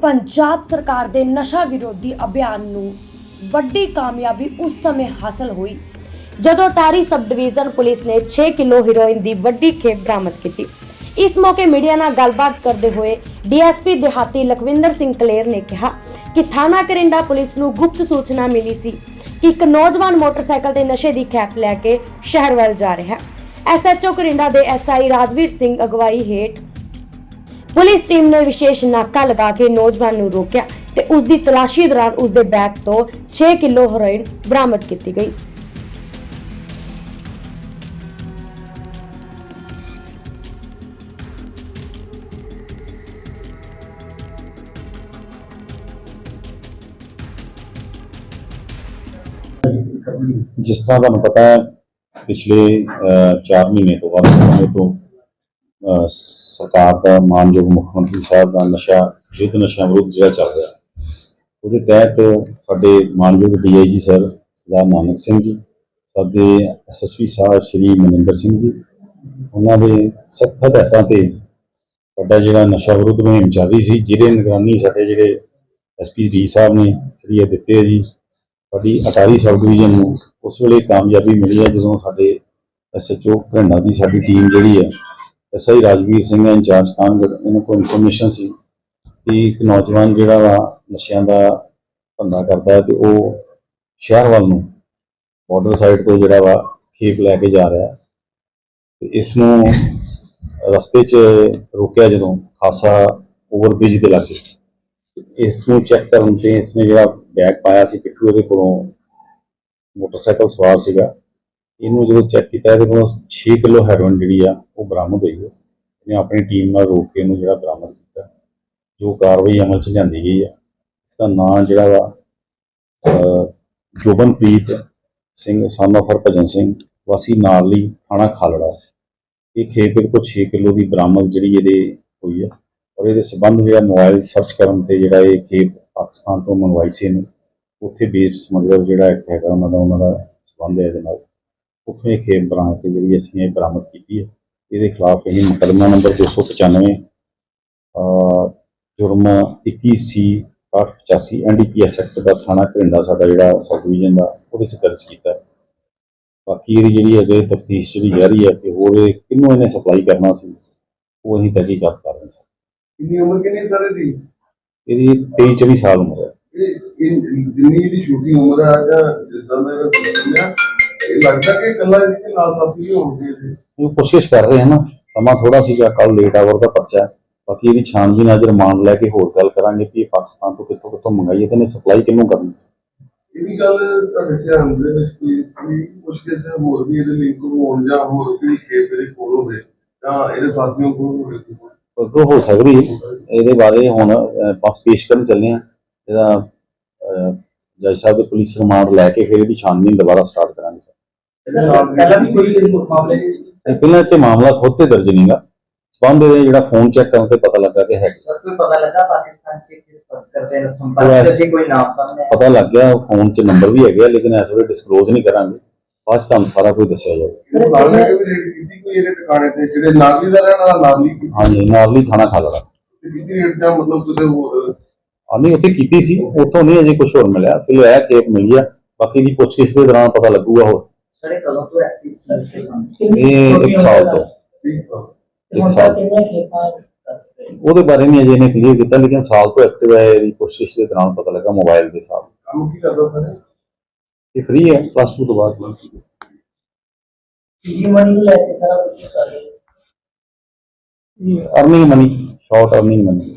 ਪੰਜਾਬ ਸਰਕਾਰ ਦੇ ਨਸ਼ਾ ਵਿਰੋਧੀ ਅਭਿਆਨ ਨੂੰ ਵੱਡੀ ਕਾਮਯਾਬੀ ਉਸ ਸਮੇਂ ਹਾਸਲ ਹੋਈ, ਜਦੋਂ ਟਾਰੀ ਸਬ ਡਿਵੀਜ਼ਨ ਪੁਲਿਸ ਨੇ 6 ਕਿਲੋ ਹੈਰੋਇਨ ਦੀ ਵੱਡੀ ਖੇਪ ਬਰਾਮਦ ਕੀਤੀ। ਇਸ ਮੌਕੇ ਮੀਡੀਆ ਨਾਲ ਗੱਲਬਾਤ ਕਰਦੇ ਹੋਏ ਡੀਐਸਪੀ ਦਿਹਾਤੀ ਲਖਵਿੰਦਰ ਸਿੰਘ ਕਲੇਰ ਨੇ ਕਿਹਾ ਕਿ ਥਾਣਾ ਕਰਿੰਡਾ ਪੁਲਿਸ ਨੂੰ ਗੁਪਤ ਸੂਚਨਾ ਮਿਲੀ ਸੀ ਕਿ ਇੱਕ ਨੌਜਵਾਨ ਮੋਟਰਸਾਈਕਲ ਤੇ ਨਸ਼ੇ ਦੀ ਖੇਪ ਲੈ ਕੇ ਸ਼ਹਿਰ ਵੱਲ ਜਾ ਰਿਹਾ। ਹੈ ਐਸਐਚਓ ਕਰਿੰਡਾ ਦੇ ਐਸਆਈ ਰਾਜਵੀਰ ਸਿੰਘ ਅਗਵਾਈ ਹੇਠ ਪੁਲਿਸ ਟੀਮ ਨੇ ਵਿਸ਼ੇਸ਼ ਨਾਕਾ ਲਗਾ ਕੇ ਨੌਜਵਾਨ ਨੂੰ ਰੋਕਿਆ ਤੇ ਉਸ ਦੀ ਤਲਾਸ਼ੀ ਦੌਰਾਨ ਉਸ ਦੇ ਬੈਗ ਤੋਂ 6 ਕਿਲੋ ਹੈਰੋਇਨ ਬਰਾਮਦ ਕੀਤੀ ਗਈ। ਜਿਸ ਤਰ੍ਹਾਂ ਤੁਹਾਨੂੰ ਪਤਾ ਹੈ, ਪਿਛਲੇ 4 ਮਹੀਨੇ ਤੋਂ ਵੱਧ ਸਮੇਂ ਤੋਂ ਸਰਕਾਰ ਦਾ, ਮਾਨਯੋਗ ਮੁੱਖ ਮੰਤਰੀ ਸਾਹਿਬ ਦਾ ਨਸ਼ਾ, ਯੁੱਧ ਨਸ਼ਾ ਵਿਰੁੱਧ ਜਿਹੜਾ ਚੱਲ ਰਿਹਾ। ਉਹਦੇ ਤਹਿਤ ਸਾਡੇ ਮਾਨਯੋਗ ਡੀਆਈਜੀ ਸਰ ਸਰਦਾਰ ਨਾਨਕ ਸਿੰਘ ਜੀ, ਸਾਡੇ ਐਸਐਸਪੀ ਸਾਹਿਬ ਸ਼੍ਰੀ ਮਨਿੰਦਰ ਸਿੰਘ ਜੀ, ਉਹਨਾਂ ਦੇ ਸਖਤ ਹਦਾਇਤਾਂ ਤੇ ਸਾਡਾ ਜਿਹੜਾ ਨਸ਼ਾ ਵਿਰੁੱਧ ਮੁਹਿੰਮ ਚੱਲ ਰਹੀ ਸੀ, ਜਿਹਦੇ ਨਿਗਰਾਨੀ ਸਾਡੇ ਜਿਹੜੇ ਐਸਪੀ ਡੀ ਸਾਹਿਬ ਨੇ, ਸ਼੍ਰੀ ਇਹ ਜੀ, ਸਾਡੀ ਅਟਾਰੀ ਸਬ ਡਿਵੀਜ਼ਨ ਨੂੰ ਉਸ ਵੇਲੇ ਕਾਮਯਾਬੀ ਮਿਲੀ ਹੈ, ਜਦੋਂ ਸਾਡੇ ਐਸਐਚਓ ਘੰਡਾ ਦੀ ਸਾਡੀ ਟੀਮ ਜਿਹੜੀ ਹੈ ਐਸਆਈ ਰਾਜਵੀਰ ਸਿੰਘ ਇੰਚਾਰਜ ਕਾਨਗੜ ਇਹਨਾਂ ਕੋਲ ਇਨਫੋਰਮੇਸ਼ਨ ਸੀ ਕਿ ਇੱਕ ਨੌਜਵਾਨ ਜਿਹੜਾ ਵਾ ਨਸ਼ਿਆਂ ਦਾ ਧੰਦਾ ਕਰਦਾ ਹੈ ਤੇ ਉਹ ਸ਼ਹਿਰ ਵੱਲ ਨੂੰ ਬਾਰਡਰ ਸਾਈਡ ਤੋਂ ਜਿਹੜਾ ਵਾ ਖੇਪ ਲੈ ਕੇ ਜਾ ਰਿਹਾ ਹੈ ਤੇ ਇਸ ਨੂੰ ਰਸਤੇ 'ਚ ਰੋਕਿਆ ਜਦੋਂ ਖਾਸਾ ਓਵਰਬ੍ਰਿਜ ਦੇ ਲਾਗੇ। ਇਸ ਨੂੰ ਚੈੱਕ ਕਰਨ ਤੇ ਇਸਨੇ ਜਿਹੜਾ ਬੈਗ ਪਾਇਆ ਸੀ ਪਿੱਠੂ, ਉਹਦੇ ਕੋਲੋਂ ਮੋਟਰਸਾਈਕਲ ਸਵਾਰ ਸੀਗਾ। ਇਹਨੂੰ ਜਦੋਂ ਚੈੱਕ ਕੀਤਾ, ਇਹਦੇ ਕੋਲੋਂ 6 ਕਿਲੋ ਹੈਰੋਇਨ ਜਿਹੜੀ ਆ, ਉਹ ਬਰਾਮਦ ਹੋਈ ਹੈ। ਇਹਨੇ ਆਪਣੀ ਟੀਮ ਨਾਲ ਰੋਕ ਕੇ ਇਹਨੂੰ ਜਿਹੜਾ ਬਰਾਮਦ ਕੀਤਾ। ਜੋ ਕਾਰਵਾਈ ਅਮਲ 'ਚ ਲਿਆਂਦੀ ਗਈ ਆ। ਇਸਦਾ ਨਾਂ ਜਿਹੜਾ ਵਾ ਜੋਬਨਪ੍ਰੀਤ ਸਿੰਘ ਸਨ of ਹਰਭਜਨ ਸਿੰਘ, ਵਾਸੀ ਨਾਰਲੀ ਥਾਣਾ ਖਾਲੜਾ। ਇਹ ਖੇਪ ਦੇ ਕੋਲ 6 ਕਿਲੋ ਦੀ ਬਰਾਮਦ ਜਿਹੜੀ ਇਹਦੇ ਹੋਈ ਆ। ਔਰ ਇਹਦੇ ਸਬੰਧ ਜਿਹੜਾ ਮੋਬਾਈਲ ਸਰਚ ਕਰਨ ਤੇ ਜਿਹੜਾ ਇਹ ਖੇਪ ਪਾਕਿਸਤਾਨ ਤੋਂ ਮੰਗਵਾਈ ਸੀ ਇਹਨੇ, ਉੱਥੇ ਬੇਸਡ ਸਮਗਲਰ ਜਿਹੜਾ ਇੱਕ ਹੈਗਾ, ਉਹਨਾਂ ਦਾ ਉਹਨਾਂ ਦਾ ਸਬੰਧ ਹੈ ਇਹਦੇ ਨਾਲ। ਉੱਥੋਂ ਇਹ ਖੇਪ ਬਰਾਮਦ ਤੇ ਜਿਹੜੀ ਅਸੀਂ ਇਹ ਬਰਾਮਦ ਕੀਤੀ ਹੈ ਇਹਦੇ ਖਿਲਾਫ ਇਹ ਮੁਕੱਦਮਾ ਨੰਬਰ 295 ਅਹ ਜੁਰਮ 21 ਸੀ 885 ਐਨਡੀਪੀਐਸ ਐਕਟ ਦਾ ਥਾਣਾ ਘਰਿੰਡਾ ਸਾਡਾ ਜਿਹੜਾ ਸਬ ਡਿਵੀਜ਼ਨ ਦਾ ਉਹਦੇ ਚ ਦਰਜ ਕੀਤਾ। ਬਾਕੀ ਇਹਦੀ ਜਿਹੜੀ ਅਜੇ ਤਫਤੀਸ਼ ਜਿਹੜੀ ਜਾਰੀ ਹੈ ਕਿ ਹੋਰ ਇਹ ਕਿਹਨੂੰ ਇਹਨੇ ਸਪਲਾਈ ਕਰਨਾ ਸੀ ਉਹ ਅਸੀਂ ਤਹਿਕੀਕਾਤ ਕਰ ਰਹੇ ਹਾਂ। ਕਿੰਨੀ ਉਮਰ ਕਿੰਨੀ ਸਾਰੇ ਦੀ? ਇਹਦੀ 23 24 ਸਾਲ ਉਮਰ ਹੈ। ਇਹ ਇਹ ਜਿੰਨੀ ਦੀ ਛੋਟੀ ਉਮਰ ਹੈ ਜਾਂ ਜਿੱਦਾਂ ਹੈ ਇਹ ਲੱਗਦਾ ਕਿ ਇਕੱਲਾ ਇਸ ਦੇ ਨਾਲ ਸਾਥੀ ਵੀ ਹੋਣਗੇ ਇਹਦੇ ਉਹ ਕੋਸ਼ਿਸ਼ ਕਰ ਰਹੇ ਹਾਂ ਨਾ ਸਮਾਂ ਥੋੜਾ ਸੀਗਾ ਕੱਲ ਲੇਟ ਆਵਰ ਦਾ ਪਰਚਾ ਹੈ ਬਾਕੀ ਇਹਦੀ ਛਾਣਬੀਨ ਅੱਜ ਰਿਮਾਂਡ ਲੈ ਕੇ ਹੋਰ ਗੱਲ ਕਰਾਂਗੇ ਕਿ ਇਹ ਪਾਕਿਸਤਾਨ ਤੋਂ ਕਿੱਥੋਂ ਕਿੱਥੋਂ ਮੰਗਾਈ ਤੇ ਇਹਨੇ ਸਪਲਾਈ ਕਿਹਨੂੰ ਕਰਨੀ ਸੀ ਇਹ ਵੀ ਗੱਲ ਤੁਹਾਡੇ ਧਿਆਨ ਦੇ ਵਿੱਚ ਕੋਈ ਕੋਈ ਕੁਝ ਕਿਸੇ ਹੋਰ ਵੀ ਇਹਦੇ ਲਿੰਕ ਹੋਣ ਜਾਂ ਹੋਰ ਕੋਈ ਖੇਤ ਦੇ ਕੋਲ ਹੋਵੇ ਜਾਂ ਇਹਦੇ ਸਾਥੀਆਂ ਕੋਲ ਹੋਵੇ ਕੋਈ। ਅੱਗੋਂ ਹੋ ਸਕਦੀ। ਇਹਦੇ ਬਾਰੇ ਹੁਣ ਬਸ ਪੇਸ਼ ਕਰਨ ਚੱਲੇ ਆ ਇਹਦਾ ਜੱਜ ਸਾਹਿਬ ਦੇ ਪੁਲਿਸ ਰਿਮਾਂਡ ਲੈ ਕੇ ਫਿਰ ਇਹਦੀ ਛਾਣਬੀਨ ਦੁਬਾਰਾ ਸਟਾਰਟ ਪਹਿਲਾਂ ਵੀ ਕੋਈ ਤੇ ਪਹਿਲਾਂ ਤੇ ਮਾਮਲਾ ਖੁਦ ਤੇ ਦਰਜ ਨਹੀਂਗਾ। ਸਬੰਧ ਇਹਦੇ ਜਿਹੜਾ ਫੋਨ ਚੈੱਕ ਕਰਨ ਤੇ ਪਤਾ ਲੱਗਾ ਕਿ ਹੈ ਸਰ ਕੋਈ ਪਤਾ ਲੱਗਾ ਪਾਕਿਸਤਾਨ ਚ ਕਿਸ ਤਸਕਰ ਦੇ ਨਾਲ ਬਸ। ਸੰਪਰਕ ਦੇ ਕੋਈ ਨਾਮ ਸਾਹਮਣੇ ਪਤਾ ਲੱਗ ਗਿਆ ਫੋਨ 'ਚ ਨੰਬਰ ਵੀ ਹੈਗੇ ਆ, ਲੇਕਿਨ ਇਸ ਵੇਲੇ ਡਿਸਕਲੋਜ਼ ਨਹੀਂ ਕਰਾਂਗੇ। ਬਾਅਦ 'ਚ ਤੁਹਾਨੂੰ ਸਾਰਾ ਕੁਝ ਦੱਸਿਆ ਜਾਊਗਾ। ਇਹ ਨਾਲ ਲੈ ਕੇ ਵੀ ਰੇਡ ਕੀਤੀ ਕੋਈ ਇਹਦੇ ਟਿਕਾਣੇ ਤੇ? ਜਿਹੜੇ ਨਾਗਲੀ ਦਾ ਰਹਿਣ ਵਾਲਾ ਨਾਗਲੀ ਕੀਤੀ। ਹਾਂਜੀ ਨਾਰਲੀ ਥਾਣਾ ਖਾਲੜਾ। ਤੇ ਕੀਤੀ ਰੇਡ ਜਾਂ ਮਤਲਬ ਕਿਸੇ ਹੋਰ? ਆਨੀ ਉੱਥੇ ਕੀਤੀ ਸੀ। ਉੱਥੋਂ ਨਹੀਂ ਅਜੇ ਕੁਝ ਹੋਰ ਮਿਲਿਆ। ਫਿਰ ਇਹ ਖੇਪ ਮਿਲੀ ਆ। ਬਾਕੀ ਦੀ ਪੁੱਛਗਿੱਛ ਦੇ ਦੌਰਾਨ ਪਤਾ ਲੱਗੂਗਾ ਹੋਰ। ਸਰ ਇਹ ਕਦੋਂ ਤੋਂ ਐਕਟਿਵ ਸਰ ਸੇ ਇਹ ਇੱਕ ਸਾਲ ਤੋਂ। ਠੀਕ ਸਰ ਇੱਕ ਸਾਲ। ਕਿੰਨੇ ਖੇਪਾਂ ਉਹਦੇ ਬਾਰੇ ਨਹੀਂ ਅਜੇ ਇਹਨੇ ਕਲੀਅਰ ਕੀਤਾ ਲੇਕਿਨ ਸਾਲ ਤੋਂ ਐਕਟਿਵ ਹੈ ਇਹਦੀ ਪੁੱਛਗਿੱਛ ਦੇ ਦੌਰਾਨ ਪਤਾ ਲੱਗਾ ਮੋਬਾਈਲ ਦੇ ਸਾਥ ਕੰਮ ਕੀ ਕਰਦਾ ਸਰ? ਇਹ? ਇਹ ਫ੍ਰੀ ਹੈ ਪਲੱਸ 2 ਤੋਂ ਬਾਅਦ। ਕੀ ਮਨੀ ਲੈ ਕੇ ਸਾਰਾ ਕੁਝ ਕਰ ਰਹੇ earning money short earning money